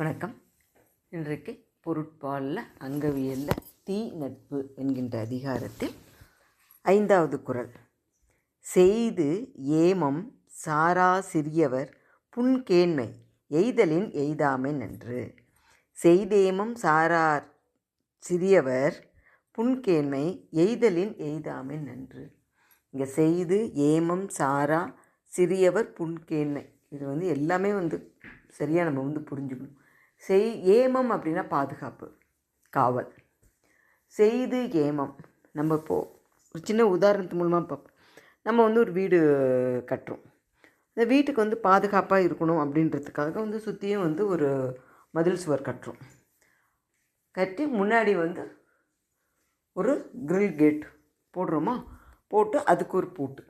வணக்கம். இன்றைக்கு பொருட்பாலில் அங்கவியலில் தீ நட்பு என்கின்ற அதிகாரத்தில் ஐந்தாவது குரல். செய்து ஏமம் சாரா சிறியவர் புன்கேண்மை எய்தலின் எய்தாமை நன்று. செய்தேமம் சாரார் சிறியவர் புன்கேண்மை எய்தலின் எய்தாமை நன்று. இங்கே செய்து ஏமம் சாரா சிறியவர் புன்கேண்மை. இது வந்து எல்லாமே வந்து சரியாக நம்ம வந்து புரிஞ்சுக்கணும். செய் ஏமம் அப்படின்னா பாதுகாப்பு காவல். செய்து ஏமம். நம்ம இப்போது ஒரு சின்ன உதாரணத்து மூலமாக பார்ப்போம் நம்ம வந்து ஒரு வீடு கட்டுறோம். இந்த வீட்டுக்கு வந்து பாதுகாப்பாக இருக்கணும் அப்படின்றதுக்காக வந்து சுற்றியும் வந்து ஒரு மதில் சுவர் கட்டுறோம். கட்டி முன்னாடி வந்து ஒரு கிரில் கேட் போடுறோமா? போட்டு அதுக்கு ஒரு பூட்டு.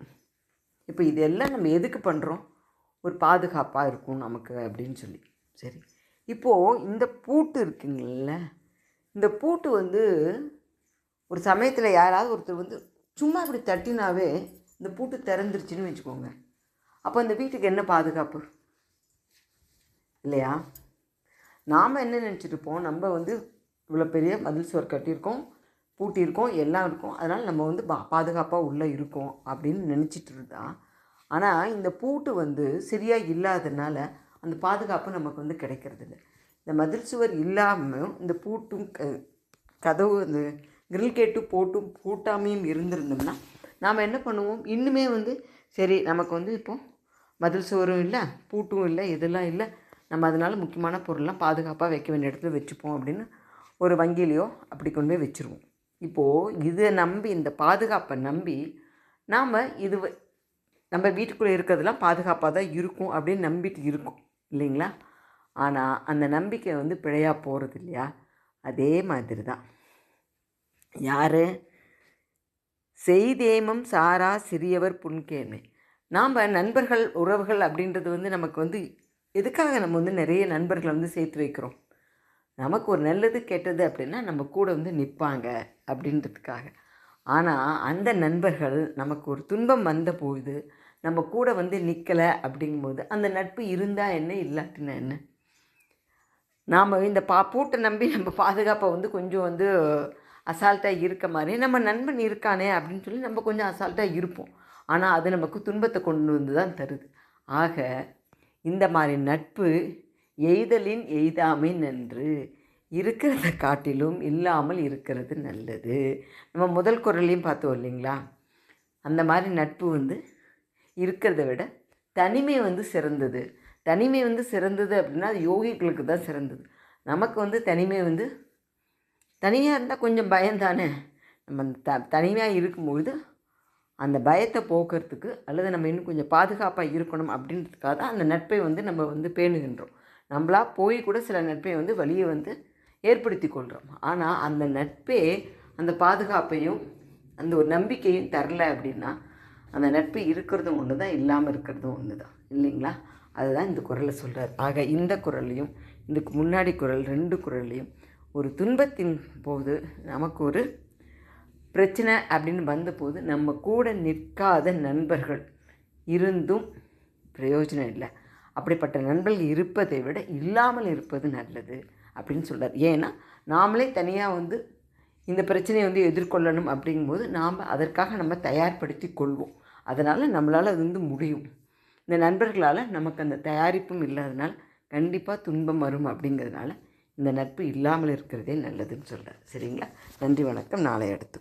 இப்போ இதெல்லாம் நம்ம எதுக்கு பண்ணுறோம் ஒரு பாதுகாப்பாக இருக்கும் நமக்கு அப்படின்னு சொல்லி. சரி. இப்போது இந்த பூட்டு இருக்குங்கள்ல இந்த பூட்டு வந்து ஒரு சமயத்தில் யாராவது ஒருத்தர் வந்து சும்மா இப்படி தட்டினாவே இந்த பூட்டு திறந்துருச்சுன்னு வச்சுக்கோங்க. அப்போ இந்த வீட்டுக்கு என்ன பாதுகாப்பு? இல்லையா? நாம் என்ன நினச்சிட்ருப்போம் நம்ம வந்து இவ்வளோ பெரிய மதில் சுவர் கட்டியிருக்கோம் பூட்டியிருக்கோம் எல்லாம் இருக்கும். அதனால் நம்ம வந்து பா பாதுகாப்பாக உள்ளே இருக்கோம் அப்படின்னு நினச்சிட்டு இருந்தா ஆனால் இந்த பூட்டு வந்து சரியாக இல்லாததுனால அந்த பாதுகாப்பு நமக்கு வந்து கிடைக்கிறதில்ல. இந்த மதில் சுவர் இல்லாமல் இந்த பூட்டும் கதவு இந்த கிரில் கேட்டு போட்டும் பூட்டாமையும் இருந்திருந்தோம்னா நாம் என்ன பண்ணுவோம்? இன்னுமே வந்து சரி நமக்கு வந்து இப்போது மதில் சுவரும் இல்லை பூட்டும் இல்லை இதெல்லாம் இல்லை. நம்ம அதனால் முக்கியமான பொருள்லாம் பாதுகாப்பாக வைக்க வேண்டிய இடத்துல வச்சுப்போம் அப்படின்னு ஒரு வங்கியிலையோ அப்படி கொண்டு போய் வச்சுருவோம். இப்போது இதை நம்பி இந்த பாதுகாப்பை நம்பி நாம் இது வ- நம்ம வீட்டுக்குள்ளே இருக்கிறதெல்லாம் பாதுகாப்பாக தான் இருக்கும் அப்படின்னு நம்பிட்டு இருக்கோம். இல்லைங்களா? ஆனால் அந்த நம்பிக்கை வந்து பிழையாக போகிறது இல்லையா அதே மாதிரி தான் யார்? செய்தேமம் சாரா சிறியவர் புன்கேமை. நாம் நண்பர்கள் உறவுகள் அப்படின்றது வந்து நமக்கு வந்து எதுக்காக நம்ம வந்து நிறைய நண்பர்களை வந்து சேர்த்து வைக்கிறோம்? நமக்கு ஒரு நல்லது கெட்டது அப்படின்னா நம்ம கூட வந்து நிற்பாங்க அப்படின்றதுக்காக. ஆனால் அந்த நண்பர்கள் நமக்கு ஒரு துன்பம் வந்தபோது நம்ம கூட வந்து நிற்கலை அப்படிங்கும்போது அந்த நட்பு இருந்தால் என்ன இல்லாட்டினா என்ன? நாம் இந்த பா பூட்டை நம்பி நம்ம பாதுகாப்பை வந்து கொஞ்சம் வந்து அசால்ட்டாக இருக்க மாதிரி நம்ம நண்பன் இருக்கானே அப்படின்னு சொல்லி நம்ம கொஞ்சம் அசால்ட்டாக இருப்போம். ஆனால் அது நமக்கு துன்பத்தை கொண்டு வந்து தான் தருது. ஆக இந்த மாதிரி நட்பு எய்தலின் எய்தாமை நன்று. இருக்கிறத காட்டிலும் இல்லாமல் இருக்கிறது நல்லது. நம்ம முதல் குரலையும் பார்த்தோம் இல்லைங்களா? அந்த மாதிரி நட்பு வந்து இருக்கிறத விட தனிமை வந்து சிறந்தது. தனிமை வந்து சிறந்தது அப்படின்னா அது யோகிகளுக்கு தான் சிறந்தது. நமக்கு வந்து தனிமை வந்து தனியாக இருந்தால் கொஞ்சம் பயம்தானே நம்ம த தனிமையாக இருக்கும்பொழுது அந்த பயத்தை போக்குறதுக்கு அல்லது நம்ம இன்னும் கொஞ்சம் பாதுகாப்பாக இருக்கணும் அப்படின்றதுக்காக தான் அந்த நட்பை வந்து நம்ம வந்து பேணுகின்றோம். நம்மளா போய் கூட சில நட்பை வந்து வழியை வந்து ஏற்படுத்தி கொள்கிறோம் ஆனால் அந்த நட்பே அந்த பாதுகாப்பையும் அந்த ஒரு நம்பிக்கையும் தரல அப்படின்னா அந்த நட்பு இருக்கிறதும் ஒன்று தான் இல்லாமல் இருக்கிறதும் ஒன்று தான் இல்லைங்களா? அதுதான் இந்த குரலை சொல்கிறார் ஆக இந்த குரலையும் இதுக்கு முன்னாடி குரல் ரெண்டு குரல்லையும் ஒரு துன்பத்தின் போது நமக்கு ஒரு பிரச்சனை அப்படின்னு வந்தபோது நம்ம கூட நிற்காத நண்பர்கள் இருந்தும் பிரயோஜனம் இல்லை. அப்படிப்பட்ட நண்பர்கள் இருப்பதை விட இல்லாமல் இருப்பது நல்லது அப்படின்னு சொல்கிறார் ஏன்னா நாமளே தனியாக வந்து இந்த பிரச்சனையை வந்து எதிர்கொள்ளணும் அப்படிங்கும்போது நாம் அதற்காக நம்ம தயார்படுத்தி கொள்வோம். அதனால் நம்மளால் அது வந்து முடியும். இந்த நண்பர்களால் நமக்கு அந்த தயாரிப்பும் இல்லாதனால கண்டிப்பாக துன்பம் வரும் அப்படிங்கிறதுனால இந்த நட்பு இல்லாமல் இருக்கிறதே நல்லதுன்னு சொல்கிறார் சரிங்களா? நன்றி வணக்கம். நாளை அடுத்து.